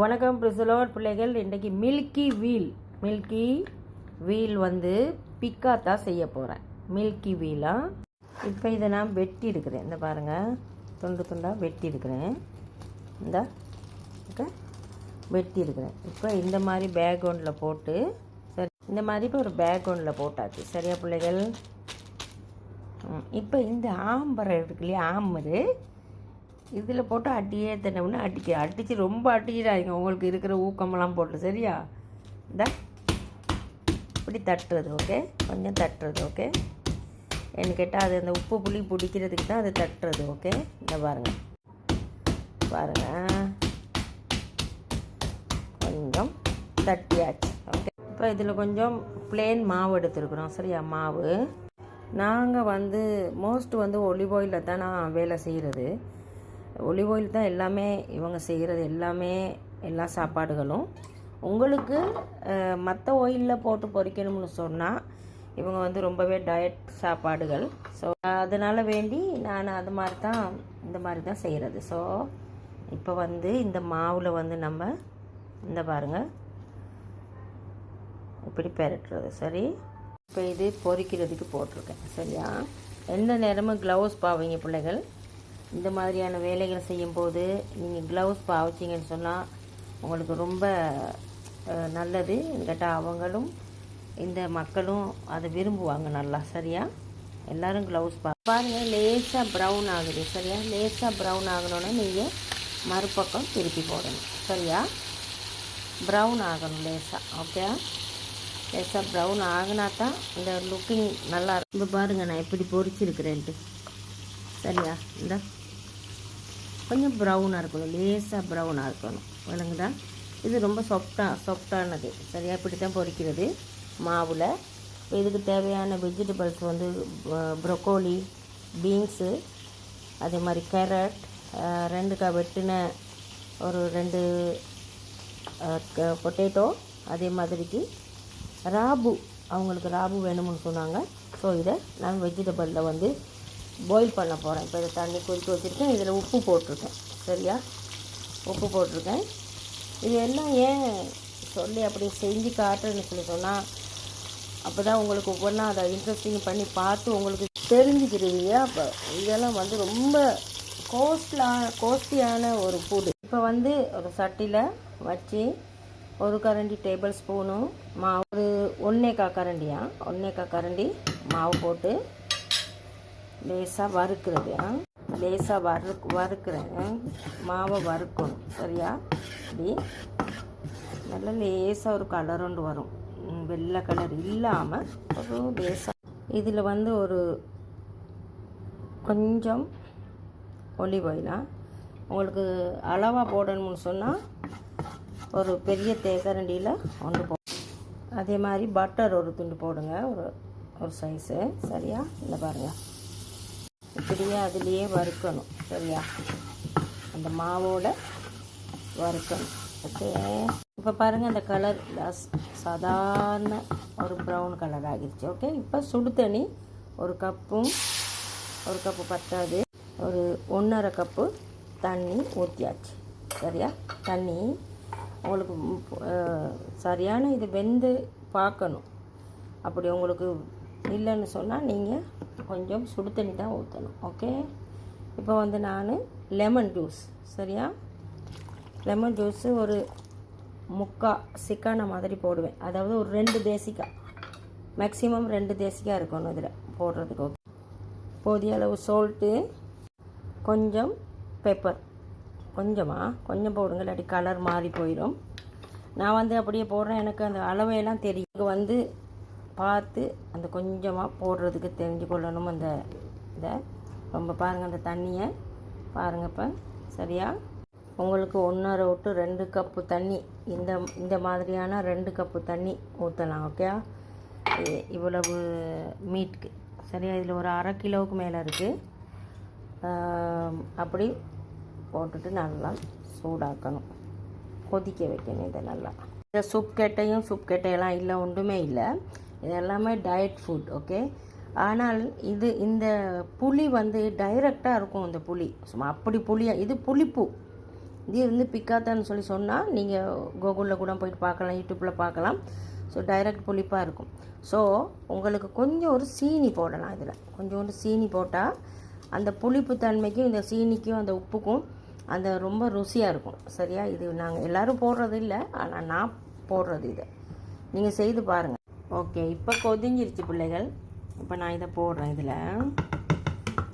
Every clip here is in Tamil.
வணக்கம் பிரிசலோர் பிள்ளைகள். இன்றைக்கி மில்கி வீல் மில்கி வீல் வந்து பிக்காத்தா செய்ய போகிறேன் மில்கி வீலா இப்போ இதை நான் வெட்டி எடுக்கிறேன் இந்த பாருங்கள் துண்டு துண்டாக வெட்டி எடுக்கிறேன் இந்த ஓகே வெட்டி எடுக்கிறேன் இப்போ இந்த மாதிரி பேக்ரவுண்டில் போட்டு சரி இந்த மாதிரி இப்போ ஒரு பேக்ரவுண்டில் போட்டாச்சு. சரியா பிள்ளைகள்? இப்போ இந்த ஆம்பரை இருக்கு இல்லையா? ஆம்பரு. இதில் போட்டு அட்டியே தட்டோம்னா அடிக்க. அடித்து ரொம்ப அடிச்சிடாதீங்க உங்களுக்கு இருக்கிற ஊக்கமெல்லாம் போட்டு. சரியா? இந்த. இப்படி தட்டுறது ஓகே கொஞ்சம் தட்டுறது ஓகே என்ன கேட்டால் அது அந்த உப்பு புளி பிடிக்கிறதுக்கு தான் அது தட்டுறது ஓகே இந்த பாருங்கள் பாருங்கள் கொஞ்சம் தட்டியாச்சு ஓகே இப்போ இதில் கொஞ்சம் பிளேன் மாவு எடுத்துருக்குறோம். சரியா? மாவு. நாங்கள் வந்து மோஸ்ட் வந்து ஒலிவ் ஆயிலில் தான் நான் வேலை செய்கிறது ஒலிவ் ஆயில் தான் எல்லாமே இவங்க செய்கிறது எல்லாமே எல்லா சாப்பாடுகளும். உங்களுக்கு மற்ற ஆயிலில் போட்டு பொறிக்கணும்னு சொன்னால் இவங்க வந்து ரொம்பவே டயட் சாப்பாடுகள். ஸோ அதனால் வேண்டி நான் அது மாதிரி தான் இந்த மாதிரி தான் செய்கிறது ஸோ இப்போ வந்து இந்த மாவில் வந்து நம்ம இந்த பாருங்கள் இப்படி பெரட்டுறது சரி? இப்போ இது பொறிக்கிறதுக்கு போட்டிருக்கேன் சரியா? எந்த நேரமும் க்ளவுஸ் பாவீங்க பிள்ளைகள்? இந்த மாதிரியான வேலைகள் செய்யும்போது நீங்கள் க்ளவுஸ் பாவச்சிங்கன்னு சொன்னால் உங்களுக்கு ரொம்ப நல்லது. கேட்டால் அவங்களும் இந்த மக்களும் அதை விரும்புவாங்க நல்லா. சரியா? எல்லாரும் க்ளவுஸ் பா பாருங்கள் லேசாக ப்ரௌன் ஆகுது. சரியா? லேசாக ப்ரௌன் ஆகணுன்னா நீங்கள் மறுபக்கம் திருப்பி போடணும். சரியா? ப்ரௌன் ஆகணும் லேசாக ஓகே லேசாக ப்ரௌன் ஆகினா தான் இந்த லுக்கிங் நல்லா இருக்கும். இப்போ பாருங்கள் நான் எப்படி பொறிச்சிருக்கிறேன்ட்டு. சரியா? இந்த. கொஞ்சம் ப்ரௌனாக இருக்கணும் லேசாக ப்ரௌனாக இருக்கணும். விளங்குதா? இது ரொம்ப சாஃப்டாக சாஃப்டானது சரியாக இப்படி தான் பொரிக்கிறது மாவில். இப்போ இதுக்கு தேவையான வெஜிடபிள்ஸ் வந்து ப்ரொக்கோலி பீன்ஸு அதே மாதிரி கேரட் ரெண்டு க வெட்டின ஒரு ரெண்டு பொட்டேட்டோ அதே மாதிரிக்கு ராபு. அவங்களுக்கு ராபு வேணும்னு சொன்னாங்க. ஸோ இதை நான் வெஜிடபிளில் வந்து பாயில் பண்ண போகிறேன் இப்போ இதை தண்ணி கொதிக்க வச்சுருக்கேன். இதில் உப்பு போட்டிருக்கேன். சரியா? உப்பு போட்டிருக்கேன். இது எல்லாம் ஏன் சொல்லி அப்படி செஞ்சு காட்டுறேன்னு சொல்லி சொன்னால் அப்போ தான் உங்களுக்கு ஒவ்வொன்றா அதை இன்ட்ரெஸ்டிங் பண்ணி பார்த்து உங்களுக்கு தெரிஞ்சுக்கிறீங்க அப்போ இதெல்லாம் வந்து ரொம்ப கோஸ்ட்லான கோஸ்ட்லியான ஒரு ஃபுட் இப்போ வந்து ஒரு சட்டியில் வச்சு ஒரு கரண்டி டேபிள் ஸ்பூனும் மாவு ஒரு ஒன்றேக்கா கரண்டியா? ஒன்றேக்கா கரண்டி மாவு போட்டு லேசாக வறுக்கிறது. லேசாக வறு வறுக்கிறேன் மாவை வறுக்கணும். சரியா? இப்படி. நல்லா லேசாக ஒரு கலர் ஒன்று வரும். வெள்ளை கலர் இல்லாமல் ஒரு லேசாக இதில் வந்து ஒரு கொஞ்சம் ஒலிவ் ஆயிலாம் உங்களுக்கு அளவாக போடணும்னு சொன்னால் ஒரு பெரிய தேக்கரண்டியில் ஒன்று போ அதே மாதிரி பட்டர் ஒரு துண்டு போடுங்க. ஒரு ஒரு சைஸு சரியா? இல்லை பாருங்கள் இப்படியே அதுலேயே வறுக்கணும் சரியா? அந்த மாவோட வறுக்கணும். ஓகே? இப்போ பாருங்கள் அந்த கலர் சாதாரண ஒரு ப்ரௌன் கலர் ஆகிடுச்சு ஓகே? இப்போ சுடு தண்ணி ஒரு கப்பும் ஒரு கப்பு பத்தாது. ஒரு ஒன்றரை கப்பு தண்ணி ஊற்றியாச்சு சரியா? தண்ணி உங்களுக்கு சரியான இது வெந்து பார்க்கணும். அப்படி உங்களுக்கு இல்லைன்னு சொன்னால் நீங்கள் கொஞ்சம் சுடு தண்ணி தான் ஊற்றணும் ஓகே இப்போ வந்து நான் லெமன் ஜூஸ் சரியா? லெமன் ஜூஸு ஒரு முக்கா சிக்கான மாதிரி போடுவேன். அதாவது ஒரு ரெண்டு தேசிக்காய் மேக்ஸிமம் ரெண்டு தேசிக்காய் இருக்கணும் இதில் போடுறதுக்கு ஓகே போதிய அளவு சோல்ட்டு கொஞ்சம் பெப்பர் கொஞ்சமாக கொஞ்சம் போடுங்க இல்லாட்டி கலர் மாறி போயிடும் நான் வந்து அப்படியே போடுறேன் எனக்கு அந்த அளவையெல்லாம் தெரியும். இங்கே வந்து பார்த்து அந்த கொஞ்சமாக போடுறதுக்கு தெரிஞ்சு கொள்ளணும் அந்த இதை. ரொம்ப பாருங்கள் அந்த தண்ணியை. பாருங்கள் இப்போ சரியா? உங்களுக்கு ஒன்றரை விட்டு ரெண்டு கப்பு தண்ணி இந்த இந்த மாதிரியான ரெண்டு கப்பு தண்ணி ஊற்றலாம் ஓகே இவ்வளவு மீட்க்கு சரியா? இதில் ஒரு அரை கிலோவுக்கு மேலே இருக்குது அப்படி போட்டுட்டு நல்லா சூடாக்கணும். கொதிக்க வைக்கணும் இதை நல்லா. இந்த சூப் கெட்டையும் சூப் கெட்டையெல்லாம் இல்லை ஒன்றுமே இல்லை. இது எல்லாமே டயட் ஃபுட் ஓகே ஆனால் இது இந்த புளி வந்து டைரெக்டாக இருக்கும் இந்த புளி. சும்மா அப்படி புளியாக இது புளிப்பு. இது வந்து பிக்காத்தான்னு சொல்லி சொன்னால் நீங்கள் கூகுளில் கூட போயிட்டு பார்க்கலாம் யூடியூப்பில் பார்க்கலாம். ஸோ டைரக்ட் புளிப்பாக இருக்கும். ஸோ உங்களுக்கு கொஞ்சம் ஒரு சீனி போடலாம் இதில். கொஞ்சோண்டு சீனி போட்டால் அந்த புளிப்பு தன்மைக்கும் இந்த சீனிக்கும் அந்த உப்புக்கும் அந்த ரொம்ப ருசியாக இருக்கும். சரியா? இது நாங்கள் எல்லோரும் போடுறது இல்லை ஆனால் நான் போடுறது இது. நீங்கள் செய்து பாருங்கள் ஓகே இப்போ கொதிஞ்சிருச்சு பிள்ளைகள். இப்போ நான் இதை போடுறேன் இதில்.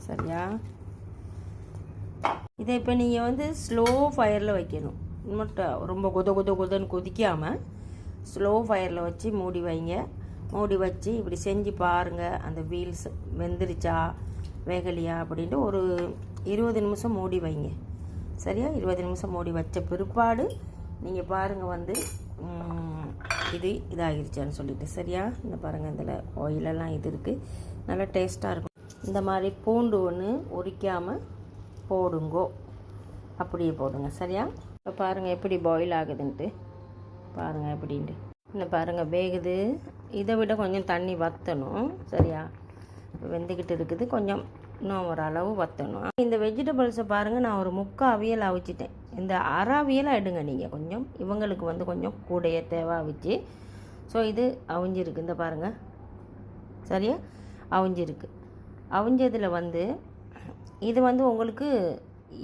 சரியா? இதை இப்போ நீங்கள் வந்து ஸ்லோ ஃபயரில் வைக்கணும். மட்டும் ரொம்ப கொத கொத கொதன்னு கொதிக்காமல் ஸ்லோ ஃபயரில் வச்சு மூடி வைங்க. மூடி வச்சு இப்படி செஞ்சு பாருங்கள் அந்த வீல்ஸ் வெந்துருச்சா வேகலையா அப்படின்ட்டு ஒரு இருபது நிமிஷம் மூடி வைங்க. சரியா? இருபது நிமிஷம் மூடி வச்ச பிற்பாடு நீங்கள் பாருங்கள் வந்து இது இதாகிருச்சான்னு சொல்லிட்டு. சரியா? இந்த பாருங்கள் இதில் ஆயிலெல்லாம் இது இருக்குது நல்லா டேஸ்ட்டாக இருக்கும். இந்த மாதிரி பூண்டு ஒன்று உரிக்காமல் போடுங்கோ. அப்படியே போடுங்க. சரியா? இப்போ பாருங்கள் எப்படி பாயில் ஆகுதுன்ட்டு. பாருங்கள் எப்படின்ட்டு. இந்த பாருங்கள் வேகுது. இதை விட கொஞ்சம் தண்ணி வற்றணும் சரியா? வெந்துக்கிட்டு இருக்குது. கொஞ்சம் இன்னும் ஒரு அளவு வற்றணும் இந்த வெஜிடபிள்ஸை பாருங்கள் நான் ஒரு முக்கால் அவியல் அவிச்சிட்டேன். இந்த அரை அவியலாக எடுங்க நீங்கள் கொஞ்சம். இவங்களுக்கு வந்து கொஞ்சம் கூடைய தேவை அவிச்சு. ஸோ இது அவிஞ்சிருக்கு. இந்த பாருங்கள் சரியா? அவிஞ்சிருக்கு. அவிஞ்சதில் வந்து இது வந்து உங்களுக்கு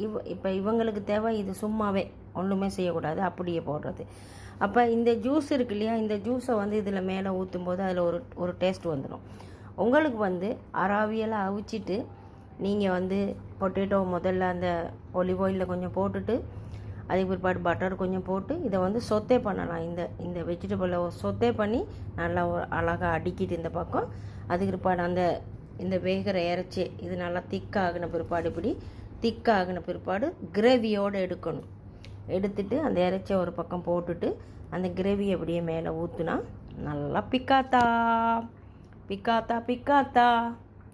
இவ இப்போ இவங்களுக்கு தேவை இது சும்மாவே. ஒன்றுமே செய்யக்கூடாது. அப்படியே போடுறது. அப்போ இந்த ஜூஸ் இருக்கு இல்லையா? இந்த ஜூஸை வந்து இதில் மேலே ஊற்றும் போது அதில் ஒரு ஒரு டேஸ்ட் வந்துடும் உங்களுக்கு வந்து அராவியெல்லாம் அவிச்சிட்டு நீங்கள் வந்து பொட்டேட்டோ முதல்ல அந்த ஒலிவ் ஆயிலில் கொஞ்சம் போட்டுட்டு அதுக்கு பிற்பாடு பட்டர் கொஞ்சம் போட்டு இதை வந்து சொத்தே பண்ணலாம். இந்த இந்த வெஜிடபிளை சொத்தே பண்ணி நல்லா அழகாக அடிக்கிட்டு இந்த பக்கம். அதுக்கு பிற்பாடு அந்த இந்த வேகிற இறைச்சி இது நல்லா திக்காகின பிற்பாடு இப்படி திக்காகின பிற்பாடு கிரேவியோடு எடுக்கணும். எடுத்துட்டு அந்த இறைச்சியை ஒரு பக்கம் போட்டுட்டு அந்த கிரேவி அப்படியே மேலே ஊற்றுனா நல்லா பிக்காத்தா. பிக்காத்தா பிக்காத்தா.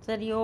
சரியோ.